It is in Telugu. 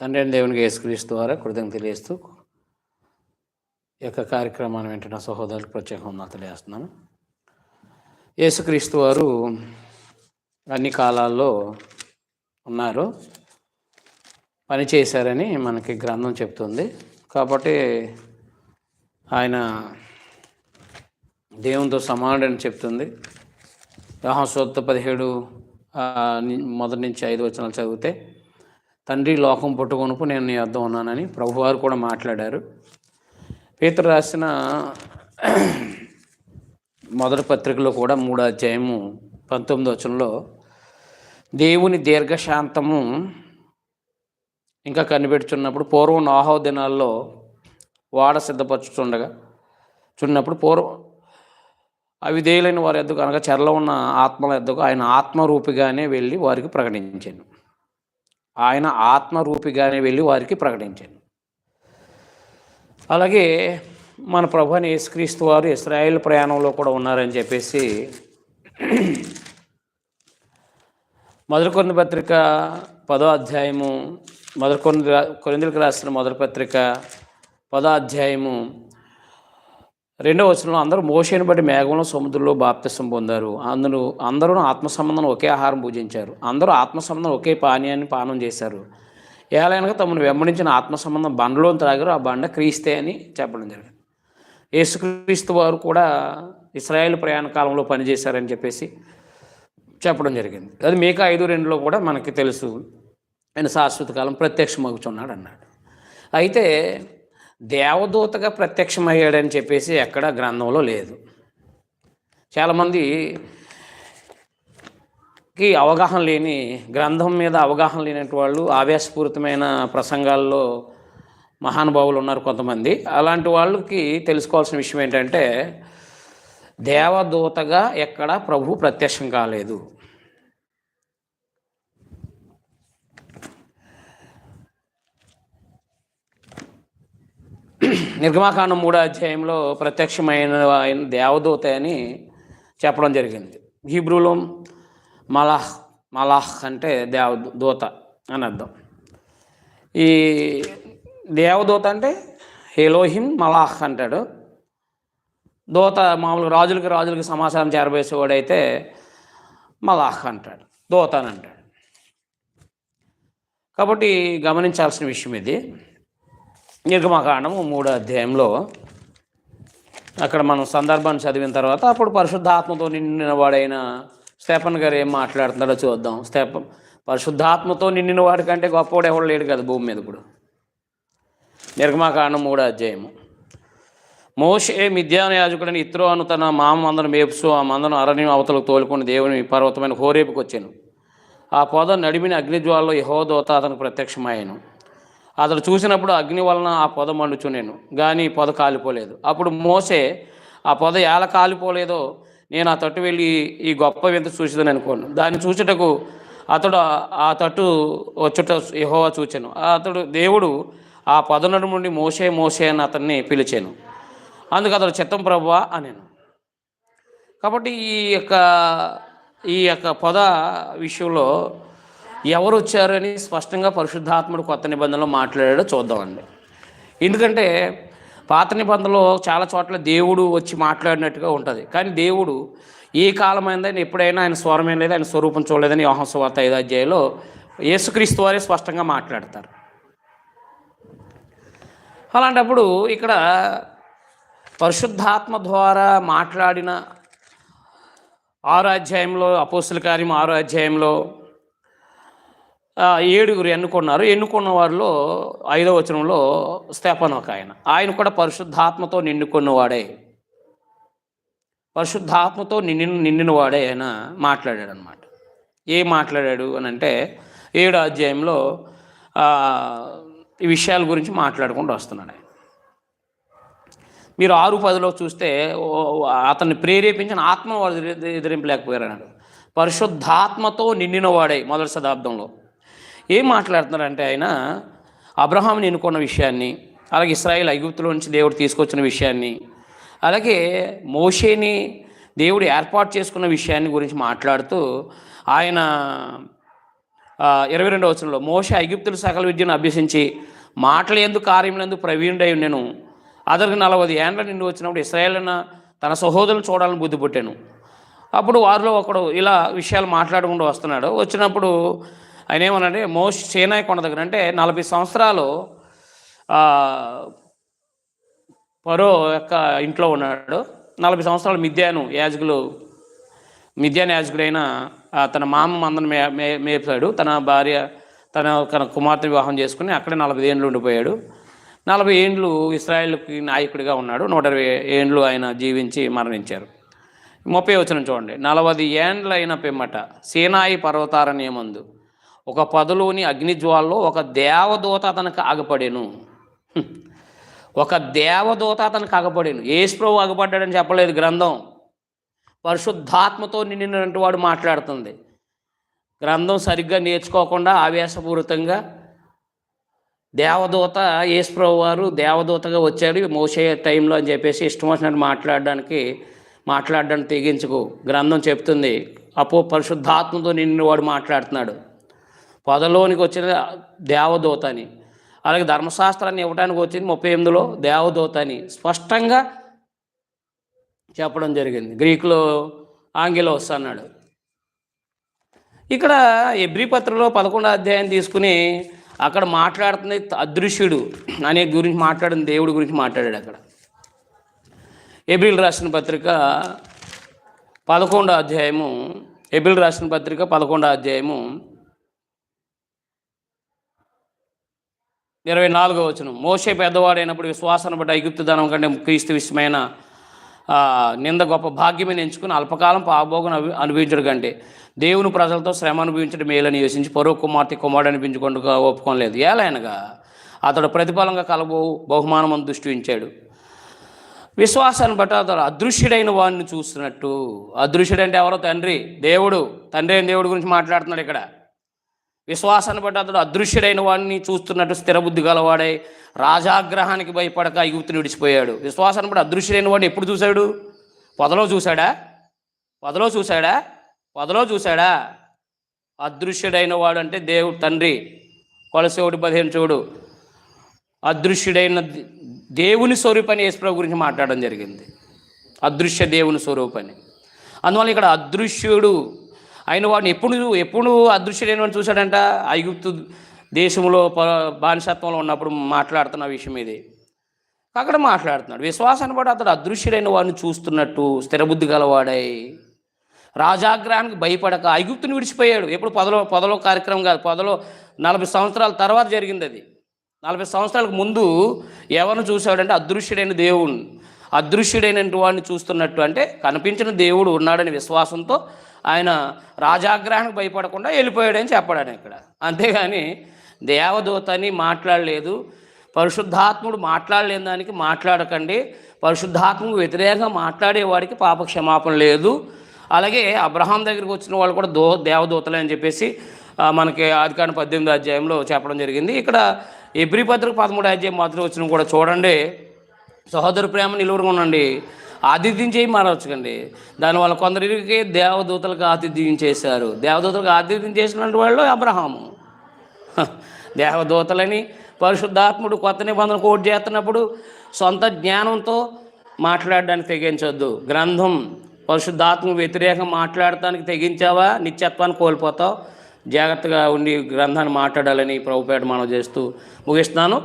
తండ్రి అయిన దేవునికి యేసుక్రీస్తు ద్వారా కృతజ్ఞత తెలియస్తూ ఈ యొక్క కార్యక్రమాన్ని వెంటనే సహోదరులకు ప్రత్యేకంగా తెలియజేస్తున్నాను. యేసుక్రీస్తు వారు అన్ని కాలాల్లో ఉన్నారు. పని చేశారని మనకి గ్రంథం చెప్తుంది. కాబట్టి ఆయన దేవునితో సమానుడని చెప్తుంది. యహోసోత్త పదిహేడు మొదటి నుంచి ఐదు వచనాలు చదివితే తండ్రి లోకం పుట్టుకొనుపు నేను నీ అర్థం ఉన్నానని ప్రభువారు కూడా మాట్లాడారు. పీతరు రాసిన మొదటి పత్రికలో కూడా మూడో అధ్యాయము పంతొమ్మిది వచనంలో దేవుని దీర్ఘశాంతము ఇంకా కనిపెడుచున్నప్పుడు పూర్వం నాహో దినాల్లో వాడ సిద్ధపరచుతుండగా చున్నప్పుడు పూర్వం అవిధేయులైన వారి ఎద్దుకు అనగా చెరలో ఉన్న ఆత్మల ఎద్దుకు ఆయన ఆత్మరూపిగానే వెళ్ళి వారికి ప్రకటించాను. ఆయన ఆత్మరూపిగానే వెళ్ళి వారికి ప్రకటించాను అలాగే మన ప్రభు అని యేసుక్రీస్తు వారు ఇస్రాయేల్ ప్రయాణంలో కూడా ఉన్నారని చెప్పేసి మొదటి పత్రిక పదో అధ్యాయము మొదటి కొన్ని కొరిందులకు రాసిన మొదటి పత్రిక పదో అధ్యాయము రెండవ వచనంలో అందరూ మోషేను బట్టి మేఘంలో సముద్రంలో బాప్తిసం పొందారు. అందరూ అందరూ ఆత్మ సంబంధం ఒకే ఆహారం పూజించారు. అందరూ ఆత్మ సంబంధం ఒకే పానీయాన్ని పానం చేశారు. ఏలైనగా తమను వెంబడించిన ఆత్మ సంబంధం బండలో త్రాగారు. ఆ బండ క్రీస్తే అని చెప్పడం జరిగింది. యేసుక్రీస్తు వారు కూడా ఇస్రాయేల్ ప్రయాణ కాలంలో పనిచేశారని చెప్పేసి చెప్పడం జరిగింది. అది మేక ఐదు రెండులో కూడా మనకి తెలుసు. ఆయన శాశ్వత కాలం ప్రత్యక్షమవుతున్నాడు అన్నాడు అయితే దేవదూతగా ప్రత్యక్షమయ్యాడని చెప్పేసి ఎక్కడ గ్రంథంలో లేదు. చాలామంది కి అవగాహన లేని గ్రంథం మీద అవగాహన లేనటువంటి వాళ్ళు ఆవేశపూరితమైన ప్రసంగాల్లో మహానుభావులు ఉన్నారు కొంతమంది. అలాంటి వాళ్ళకి తెలుసుకోవాల్సిన విషయం ఏంటంటే దేవదూతగా ఎక్కడ ప్రభు ప్రత్యక్షం కాలేదు. నిర్గమాకాండం మూడో అధ్యాయంలో ప్రత్యక్షమైన ఆయన దేవదూత అని చెప్పడం జరిగింది. హీబ్రూలో మలాహ్ మలాహ్ అంటే దేవ దూత అని అర్థం. ఈ దేవదూత అంటే హెలోహిం మలాహ్ అంటాడు. దూత మామూలుగా రాజులకి రాజులకి సమాచారం చేరవేసేవాడైతే మలాహ్ అంటాడు దూత అని అంటాడు కాబట్టి గమనించాల్సిన విషయం ఇది. నిర్గమకాండము మూడో అధ్యాయంలో అక్కడ మనం సందర్భాన్ని చదివిన తర్వాత అప్పుడు పరిశుద్ధాత్మతో నిండిన వాడైన స్టెఫన్ గారు ఏం మాట్లాడుతున్నాడో చూద్దాం. స్టెఫన్ పరిశుద్ధాత్మతో నిండిన వాడి కంటే గొప్పవాడు ఎవడు లేడు కదా భూమి మీద ఇప్పుడు. నిర్గమాకాండం మూడో అధ్యాయము. మోషే మిథ్యాన యాజకుడని ఇత్రో అను తన మామ మందను మేపుసు ఆ మందను అరణ్యం అవతలకు తోలుకొని దేవుని పర్వతమైన హోరేపుకొచ్చాను ఆ పొద నడిమిన అగ్నిజ్వాలలో యహోదోత అతనికి ప్రత్యక్షమాయను అతడు చూసినప్పుడు అగ్ని వలన ఆ పొద మండుచునేను కానీ పొద కాలిపోలేదు. అప్పుడు మోసే ఆ పొద ఎలా కాలిపోలేదో నేను ఆ తట్టు వెళ్ళి ఈ గొప్ప వింత చూసేదని అనుకోను. దాన్ని చూచుటకు అతడు ఆ- తట్టు వచ్చుట యహోవా చూచాను. అతడు దేవుడు ఆ పదనడు నుండి మోసే మోసే అని అతన్ని పిలిచాను. అందుకు అతడు చిత్తం ప్రభువా అనేను. కాబట్టి ఈ యొక్క ఈ యొక్క పొద విషయంలో ఎవరు వచ్చారని స్పష్టంగా పరిశుద్ధాత్ముడు కొత్త నిబంధనలో మాట్లాడాడో చూద్దామండి. ఎందుకంటే పాత నిబంధనలో చాలా చోట్ల దేవుడు వచ్చి మాట్లాడినట్టుగా ఉంటుంది. కానీ దేవుడు ఏ కాలమైందని ఎప్పుడైనా ఆయన స్వరమేం లేదు ఆయన స్వరూపం చూడలేదని యోహస్వార్త ఐదు అధ్యాయంలో యేసుక్రీస్తు వారే స్పష్టంగా మాట్లాడతారు. అలాంటప్పుడు ఇక్కడ పరిశుద్ధాత్మ ద్వారా మాట్లాడిన ఆరో అధ్యాయంలో అపోస్తుల కార్యం ఆరో అధ్యాయంలో ఏడుగురు ఎన్నుకున్నారు. ఎన్నుకున్న వారిలో ఐదవ వచనంలో స్థాపన ఒక ఆయన. ఆయన కూడా పరిశుద్ధాత్మతో నిన్నుకున్నవాడే పరిశుద్ధాత్మతో నిండి నిండిన వాడే ఆయన మాట్లాడాడు అనమాట ఏం మాట్లాడాడు అని అంటే ఏడో అధ్యాయంలో ఈ విషయాల గురించి మాట్లాడుకుంటూ వస్తున్నాడు ఆయన. మీరు ఆరు పదిలో చూస్తే అతన్ని ప్రేరేపించిన ఆత్మ వాడు ఎదిరింపలేకపోయారు అన్నాడు పరిశుద్ధాత్మతో నిండిన వాడే మొదటి శతాబ్దంలో. ఏం మాట్లాడుతున్నారంటే ఆయన అబ్రహాం ఎన్నుకున్న విషయాన్ని అలాగే ఇస్రాయేల్ ఐగుప్తులో నుంచి దేవుడు తీసుకొచ్చిన విషయాన్ని అలాగే మోషేని దేవుడు ఏర్పాటు చేసుకున్న విషయాన్ని గురించి మాట్లాడుతూ ఆయన ఇరవై రెండవ వచనంలో మోష ఐగుప్తులు సకల విద్యను అభ్యసించి మాటలు ఎందుకు కార్యములందు ప్రవీణుడై నేను అతనికి నలభై ఏండ్ల నిండి వచ్చినప్పుడు ఇస్రాయేల్ తన సహోదరులు చూడాలని బుద్ధి పుట్టాను అప్పుడు వారిలో ఒకడు ఇలా విషయాలు మాట్లాడుకుంటూ వస్తున్నాడు. వచ్చినప్పుడు ఆయన ఏమన్నాడే మోస్ట్ సేనాయి కొండ దగ్గర అంటే నలభై సంవత్సరాలు పరో యొక్క ఇంట్లో ఉన్నాడు. నలభై సంవత్సరాలు మిథ్యాను యాజకులు మిథ్యాన్ యాజకుడైన తన మామ మందను మే మే మేపాడు. తన భార్య తన తన కుమార్తె వివాహం చేసుకుని అక్కడే నలభై ఏండ్లు ఉండిపోయాడు. నలభై ఏండ్లు ఇస్రాయేల్కి నాయకుడిగా ఉన్నాడు. నూట ఇరవై ఏండ్లు ఆయన జీవించి మరణించారు. ముప్పై వచ్చిన చూడండి. నలభై ఏండ్లు అయిన పిమ్మట సీనాయి పర్వతారణ్యమందు ఒక పదులోని అగ్నిజ్వాల్లో ఒక దేవదూత అతనికి ఆగపడేను. ఒక దేవదూత అతనికి ఆగపడేను. ఏసుప్రభు ఆగపడ్డాడని చెప్పలేదు గ్రంథం. పరిశుద్ధాత్మతో నిండినటువంటి వాడు మాట్లాడుతుంది. గ్రంథం సరిగ్గా నేర్చుకోకుండా ఆవేశపూరితంగా దేవదూత యేసుప్రభు వారు దేవదూతగా వచ్చారు. మోసే టైంలో అని చెప్పేసి ఇష్టం వచ్చినట్టు మాట్లాడడానికి మాట్లాడడానికి తెగించుకో. గ్రంథం చెప్తుంది. అపో పరిశుద్ధాత్మతో నిన్ను వాడు మాట్లాడుతున్నాడు. పదలోనికి వచ్చిన దేవదూత అని అలాగే ధర్మశాస్త్రాన్ని ఇవ్వడానికి వచ్చింది ముప్పై ఎనిమిదిలో దేవదూత అని స్పష్టంగా చెప్పడం జరిగింది. గ్రీకులో ఆంగిలోస్ అన్నాడు. ఇక్కడ ఎబ్రి పత్రికలో పదకొండో అధ్యాయం తీసుకుని అక్కడ మాట్లాడుతుంది అదృశ్యుడు. అనే గురించి మాట్లాడిన దేవుడి గురించి మాట్లాడాడు అక్కడ. ఎబ్రిల్ రాసిన పత్రిక పదకొండో అధ్యాయము. ఎబ్రిల్ రాసిన పత్రిక పదకొండో అధ్యాయము. ఇరవై నాలుగో వచనం. మోసే పెద్దవాడైనప్పుడు విశ్వాసాన్ని బట్టి ఐగుప్తు ధనం కంటే క్రీస్తు విషయమైన నింద గొప్ప భాగ్యమైన ఎంచుకుని అల్పకాలం పాభోగం అవి అనుభవించడం కంటే దేవుని ప్రజలతో శ్రమ అనుభవించడం మేలని యోచించి పరో కుమార్తె కుమారుడు అనిపించుకుంటూ ఒప్పుకోలేదు ఏలైనగా అతడు ప్రతిఫలంగా కలబో బహుమానం దృష్టించాడు. విశ్వాసాన్ని బట్టి అతడు అదృశ్యుడైన వాడిని చూస్తున్నట్టు అదృశ్యుడంటే ఎవరో తండ్రి దేవుడు. తండ్రి అయిన దేవుడి గురించి మాట్లాడుతున్నాడు ఇక్కడ. విశ్వాసాన్ని బట్టి అతడు అదృశ్యుడైన వాడిని చూస్తున్నట్టు స్థిరబుద్ధి గలవాడై రాజాగ్రహానికి భయపడక యువతిని విడిచిపోయాడు. విశ్వాసాన్ని బట్టి అదృశ్యుడైన వాడిని ఎప్పుడు చూశాడు? పొదలో చూశాడా? పొదలో చూశాడా? పొదలో చూశాడా? అదృశ్యుడైన వాడు అంటే దేవుడు తండ్రి. కొలసేవుడు పదిహేను చూడు. అదృశ్యుడైన దేవుని స్వరూపని యేసుప్రభు గురించి మాట్లాడడం జరిగింది. అదృశ్య దేవుని స్వరూపని. అందువల్ల ఇక్కడ అదృశ్యుడు అయిన వాడిని ఎప్పుడు ఎప్పుడు అదృశ్యుడైన వాడిని చూశాడంట? ఐగుప్తు దేశంలో బానిసత్వంలో ఉన్నప్పుడు మాట్లాడుతున్న విషయం ఇది. అక్కడ మాట్లాడుతున్నాడు. విశ్వాసాన్ని బట్టి అతడు అదృశ్యుడైన వాడిని చూస్తున్నట్టు స్థిరబుద్ధి గలవాడై రాజాగ్రహానికి భయపడక ఐగుప్తుని విడిచిపోయాడు. ఎప్పుడు పొదలో పొదలో కార్యక్రమం కాదు పొదలో నలభై సంవత్సరాల తర్వాత జరిగింది అది. నలభై సంవత్సరాలకు ముందు ఎవరిని చూశాడంటే అదృశ్యుడైన దేవుణ్ణి. అదృశ్యుడైన వాడిని చూస్తున్నట్టు అంటే కనిపించిన దేవుడు ఉన్నాడని విశ్వాసంతో ఆయన రాజాగ్రహానికి భయపడకుండా వెళ్ళిపోయాడని చెప్పడాను ఇక్కడ. అంతేగాని దేవదూత అని మాట్లాడలేదు. పరిశుద్ధాత్ముడు మాట్లాడలేని దానికి మాట్లాడకండి. పరిశుద్ధాత్మకు వ్యతిరేకంగా మాట్లాడేవాడికి పాప క్షమాపణ లేదు. అలాగే అబ్రహాం దగ్గరికి వచ్చిన వాళ్ళు కూడా దో దేవదూతలే అని చెప్పేసి మనకి ఆదికాండ పద్దెనిమిది అధ్యాయంలో చెప్పడం జరిగింది. ఇక్కడ ఎబ్రి పత్రిక పదమూడు అధ్యాయం మాత్రం వచ్చిన కూడా చూడండి. సహోదర ప్రేమ నిలువరుగా ఉండండి. ఆతిథ్యం చేయి మారవచ్చుకండి. దానివల్ల కొందరికి దేవదూతలకు ఆతిథ్యం చేశారు. దేవదూతలకు ఆతిథ్యం చేసినటువంటి వాళ్ళు అబ్రహాము. దేవదూతలని పరిశుద్ధాత్ముడు కొత్త నిబంధన కోట్ చేస్తున్నప్పుడు సొంత జ్ఞానంతో మాట్లాడడానికి తెగించొద్దు. గ్రంథం పరిశుద్ధాత్మ వ్యతిరేకం మాట్లాడటానికి తెగించావా? నిత్యత్వాన్ని కోల్పోతావు. జాగ్రత్తగా ఉండి గ్రంథాన్ని మాట్లాడాలని ప్రభుపేట మనం చేస్తూ ముగిస్తున్నాను.